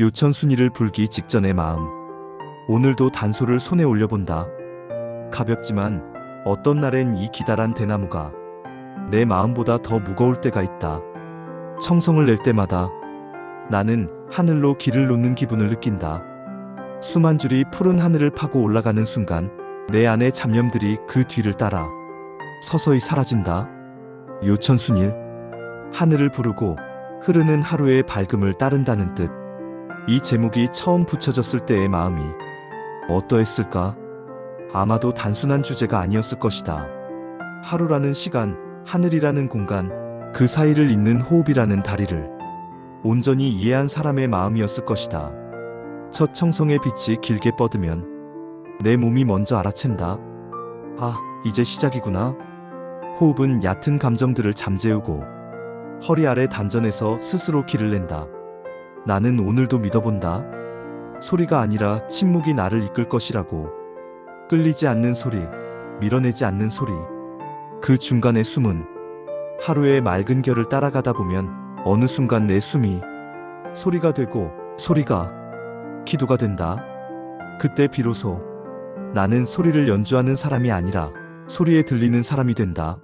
요천순이를 불기 직전의 마음. 오늘도 단소를 손에 올려본다. 가볍지만 어떤 날엔 이 기다란 대나무가 내 마음보다 더 무거울 때가 있다. 청성을 낼 때마다 나는 하늘로 길을 놓는 기분을 느낀다. 수만 줄이 푸른 하늘을 파고 올라가는 순간 내 안의 잡념들이 그 뒤를 따라 서서히 사라진다. 요천순일 하늘을 부르고 흐르는 하루의 밝음을 따른다는 뜻. 이 제목이 처음 붙여졌을 때의 마음이 어떠했을까? 아마도 단순한 주제가 아니었을 것이다. 하루라는 시간, 하늘이라는 공간, 그 사이를 잇는 호흡이라는 다리를 온전히 이해한 사람의 마음이었을 것이다. 첫 청성의 빛이 길게 뻗으면 내 몸이 먼저 알아챈다. 아, 이제 시작이구나. 호흡은 얕은 감정들을 잠재우고 허리 아래 단전에서 스스로 길을 낸다. 나는 오늘도 믿어본다. 소리가 아니라 침묵이 나를 이끌 것이라고. 끌리지 않는 소리, 밀어내지 않는 소리. 그 중간의 숨은 하루의 맑은 결을 따라가다 보면 어느 순간 내 숨이 소리가 되고 소리가 기도가 된다. 그때 비로소 나는 소리를 연주하는 사람이 아니라 소리에 들리는 사람이 된다.